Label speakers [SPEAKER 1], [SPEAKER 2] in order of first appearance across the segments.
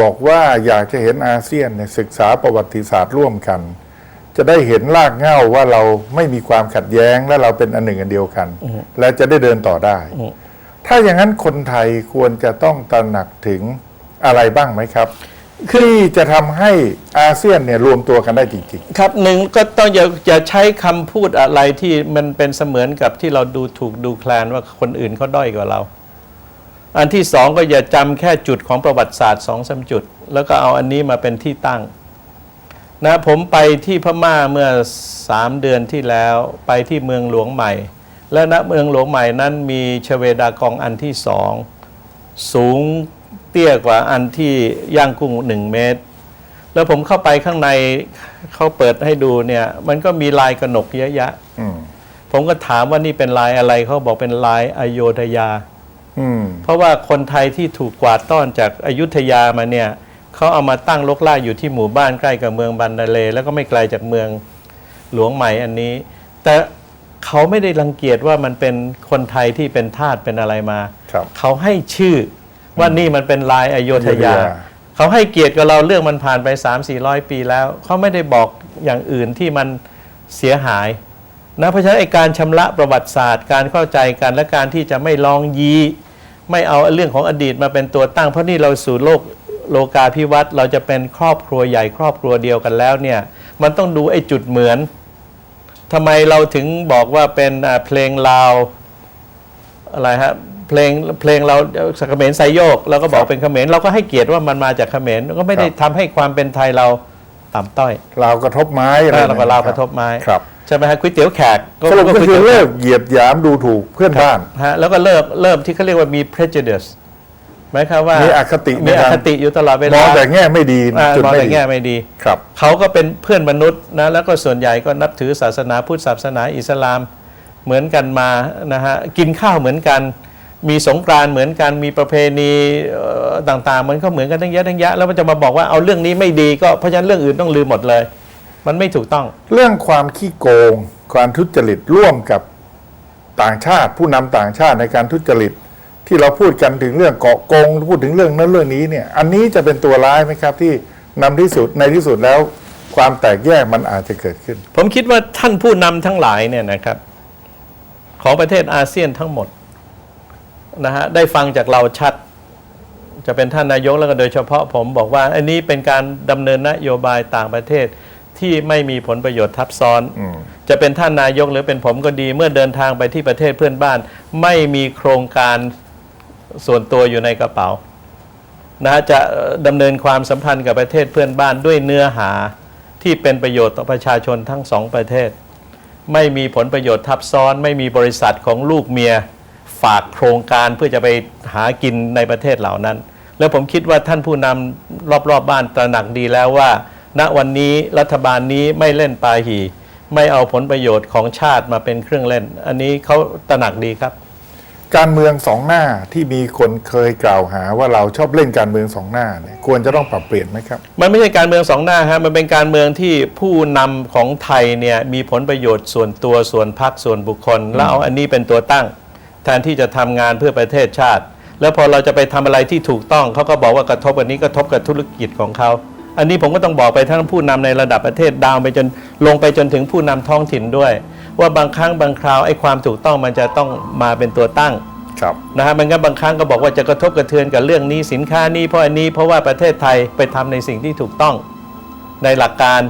[SPEAKER 1] บอกว่าอยากจะเห็นอาเซียนเนี่ยศึกษาประวัติศาสตร์ร่วมกัน จะได้เห็นรากเหง้าว่าเราไม่มีความขัดแย้งและเราเป็นอันหนึ่งอันเดียวกัน และจะได้เดินต่อได้ ถ้าอย่างนั้นคนไทยควรจะต้องตระหนักถึงอะไรบ้างไหมครับที่จะทำให้อาเซียนเนี่ยรวมตัวกันได้จริง
[SPEAKER 2] ครับหนึ่งก็ต้องอย่าอย่าใช้คำพูดอะไรที่มันเป็นเสมือนกับที่เราดูถูกดูแคลนว่าคนอื่นเขาด้อยกว่าเรา อันที่สองก็อย่าจำแค่จุดของประวัติศาสตร์สองสามจุด แล้วก็เอาอันนี้มาเป็นที่ตั้งนะผมไปที่พม่าเมื่อสามเดือนที่แล้วไปที่เมืองหลวงใหม่ และณเมืองหลวงใหม่นั้นมีชเวดากองอันที่สองสูงเตี้ยกว่าอันที่ย่างกุ้งหนึ่งเมตร แล้วผมเข้าไปข้างในเขาเปิดให้ดูเนี่ย มันก็มีลายกระหนกเยอะแยะ
[SPEAKER 1] ๆอืม
[SPEAKER 2] ผมก็ถามว่านี่เป็นลายอะไรเขาบอกเป็นลายอโยธยา
[SPEAKER 1] อืม
[SPEAKER 2] เพราะว่าคนไทยที่ถูกกวาดต้อนจากอายุทยามาเนี่ยเขาเอามาตั้งลกล่ากอยู่ที่หมู่บ้านใกล้กับเมืองบันดาเล แล้วก็ไม่ไกลจากเมืองหลวงใหม่อันนี้ แต่เขาไม่ได้รังเกียจว่ามันเป็นคนไทยที่เป็นทาสเป็นอะไรมา
[SPEAKER 1] ครับ
[SPEAKER 2] เขาให้ชื่อว่านี่มันเป็นลายอโยธยา
[SPEAKER 1] อโยธยา
[SPEAKER 2] เขาให้เกียรติกับเราเรื่องมันผ่านไป 3 4 0 0 ปีแล้ว เขาไม่ได้บอกอย่างอื่นที่มันเสียหาย นะเพราะฉะนั้นไอ้การชำระประวัติศาสตร์ การเข้าใจกันและการที่จะไม่ลองยีไม่เอาเรื่องของอดีตมาเป็นตัวตั้ง เพราะนี่เราสู่โลกโลกาภิวัตน์เราจะเป็นครอบครัวใหญ่ครอบครัวเดียวกันแล้วเนี่ยมันต้องดูไอ้จุดเหมือนทำไมเราถึงบอกว่าเป็นอ่าเพลงลาวอะไรฮะเพลงเพลงเราเขมรไซโยกเราก็บอ
[SPEAKER 1] ค
[SPEAKER 2] ก
[SPEAKER 1] รับ
[SPEAKER 2] เป็นเขมรเราก็ให้เกียรติว่ามันมาจากเขมรก็ไม่ได้
[SPEAKER 1] ครับ
[SPEAKER 2] ทำให้ความเป็นไทยเรา ต่ำต้อย
[SPEAKER 1] ลาวกระทบไม้อะไร
[SPEAKER 2] เราก็ลาวกระทบไม้
[SPEAKER 1] ครับ
[SPEAKER 2] ใช่ไหมฮะก๋วยเตี๋ยวแขก
[SPEAKER 1] สรุปก็
[SPEAKER 2] ก๋วย
[SPEAKER 1] คือ
[SPEAKER 2] ตี๋ยวแข
[SPEAKER 1] เลิกเหยียดหยามดูถูกเพื่อนบ้าน
[SPEAKER 2] ฮะแล้วก็เลิกเริ่มที่เขาเรียกว่ามี prejudice หมายความว่า
[SPEAKER 1] มี
[SPEAKER 2] มี
[SPEAKER 1] อคติ
[SPEAKER 2] มี
[SPEAKER 1] ใน
[SPEAKER 2] อ
[SPEAKER 1] การ
[SPEAKER 2] คติอยู่ตลอดเว
[SPEAKER 1] ม
[SPEAKER 2] ลา
[SPEAKER 1] องแต่แง่ไม่ดี
[SPEAKER 2] อ่า
[SPEAKER 1] จุด
[SPEAKER 2] มอง
[SPEAKER 1] ไม่
[SPEAKER 2] แต่
[SPEAKER 1] ดี
[SPEAKER 2] แง่ไม่ดี
[SPEAKER 1] ครับ
[SPEAKER 2] เขาก็เป็นเพื่อนมนุษย์นะแล้วก็ส่วนใหญ่ก็นับถือศาสนาพุทธศาสนาอิสลามเหมือนกันมานะฮะกินข้าวเหมือนกัน มีสงกรานต์เหมือนกันมีประเพณีเอ่อต่างๆ มันก็เหมือนกันทั้งเยอะทั้งแยะแล้วมันจะมาบอกว่าเอาเรื่องนี้ไม่ดีก็เพราะฉะนั้นเรื่องอื่นต้องลืมหมดเลย มันไม่ถูกต้อง
[SPEAKER 1] เรื่องความขี้โกง ความทุจริตร่วมกับต่างชาติ ผู้นำต่างชาติในการทุจริต ที่เราพูดกันถึงเรื่องเกาะโกงพูดถึงเรื่องนั้นเรื่องนี้เนี่ย อันนี้จะเป็นตัวร้ายไหมครับ ที่นำที่สุดในที่สุดแล้ว ความแตกแยกมันอาจจะเกิดขึ้น
[SPEAKER 2] ผมคิดว่าท่านผู้นำทั้งหลายเนี่ยนะครับ ของประเทศอาเซียนทั้งหมด นะฮะได้ฟังจากเราชัด จะเป็นท่านนายกแล้วก็โดยเฉพาะผมบอกว่าอันนี้เป็นการดำเนินนโยบายต่างประเทศที่ไม่มีผลประโยชน์ทับซ้อน
[SPEAKER 1] อืม
[SPEAKER 2] จะเป็นท่านนายกหรือเป็นผมก็ดี เมื่อเดินทางไปที่ประเทศเพื่อนบ้าน ไม่มีโครงการส่วนตัวอยู่ในกระเป๋านะฮะจะเอ่อดำเนินความสัมพันธ์กับประเทศเพื่อนบ้านด้วยเนื้อหาที่เป็นประโยชน์ต่อประชาชนทั้งสองประเทศ ไม่มีผลประโยชน์ทับซ้อน ไม่มีบริษัทของลูกเมีย ฝากโครงการเพื่อจะไปหากินในประเทศเหล่านั้น แล้วผมคิดว่าท่านผู้นำรอบๆบบ้านตระหนักดีแล้วว่า ณวันนี้รัฐบาลนี้ไม่เล่นปาหี ไม่เอาผลประโยชน์ของชาติมาเป็นเครื่องเล่น อันนี้เขาตระหนักดีครับ
[SPEAKER 1] การเมืองสองหน้าที่มีคนเคยกล่าวหาว่าเราชอบเล่นการเมืองสองหน้าเนี่ยควรจะต้องปรับเปลี่ยนไหมครับ
[SPEAKER 2] มันไม่ใช่การเมืองสองหน้าฮะมันเป็นการเมืองที่ผู้นำของไทยเนี่ยมีผลประโยชน์ส่วนตัวส่วนพรรคส่วนบุคคล แล้วเอาอันนี้เป็นตัวตั้ง แทนที่จะทำงานเพื่อประเทศชาติ แล้วพอเราจะไปทำอะไรที่ถูกต้องเขาก็บอกว่ากระทบอันนี้กระทบกับธุรกิจของเขา อันนี้ผมก็ต้องบอกไปทั้งผู้นำในระดับประเทศดาวไปจนลงไปจนถึงผู้นำท้องถิ่นด้วย ว่าบางครั้งบางคราวไอ้ความถูกต้องมันจะต้องมาเป็นตัวตั้ง
[SPEAKER 1] ครับ
[SPEAKER 2] นะฮะมันก็บางครั้งก็บอกว่าจะกระทบกระเทือนกับเรื่องนี้สินค้านี้เพราะอันนี้เพราะว่าประเทศไทยไปทำในสิ่งที่ถูกต้องในหลักการ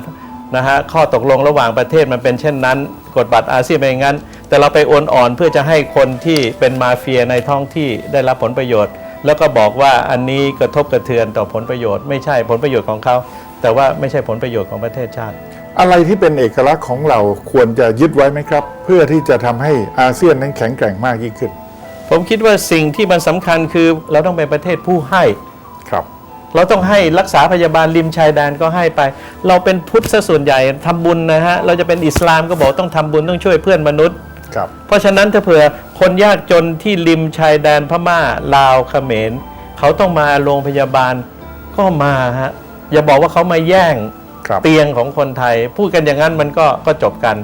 [SPEAKER 2] นะฮะข้อตกลงระหว่างประเทศมันเป็นเช่นนั้น กฎบัตรอาเซียนเป็นอย่างนั้น แต่เราไปโอนอ่อนเพื่อจะให้คนที่เป็นมาเฟียในท้องที่ได้รับผลประโยชน์ แล้วก็บอกว่าอันนี้กระทบกระเทือนต่อผลประโยชน์ ไม่ใช่ผลประโยชน์ของเขา แต่ว่าไม่ใช่ผลประโยชน์ของประเทศชาติ
[SPEAKER 1] อะไรที่เป็นเอกลักษณ์ของเราควรจะยึดไว้ไหมครับ เพื่อที่จะทำให้อาเซียนนั้นแข็งแกร่งมากยิ่งขึ้น
[SPEAKER 2] ผมคิดว่าสิ่งที่มันสำคัญคือเราต้องเป็นประเทศผู้ให้
[SPEAKER 1] ครับ
[SPEAKER 2] เราต้องให้รักษาพยาบาลริมชายแดนก็ให้ไป เราเป็นพุทธซะส่วนใหญ่ทำบุญนะฮะ เราจะเป็นอิสลามก็บอกต้องทำบุญต้องช่วยเพื่อนมนุษย์
[SPEAKER 1] ครับ
[SPEAKER 2] เพราะฉะนั้นถ้าเผื่อคนยากจนที่ริมชายแดนพม่าลาวเขมร เขาต้องมาโรงพยาบาลก็มาฮะอย่าบอกว่าเขามาแย่ง
[SPEAKER 1] ครับ
[SPEAKER 2] เตียงของคนไทย พูดกันอย่างนั้นมันก็ก็จบกัน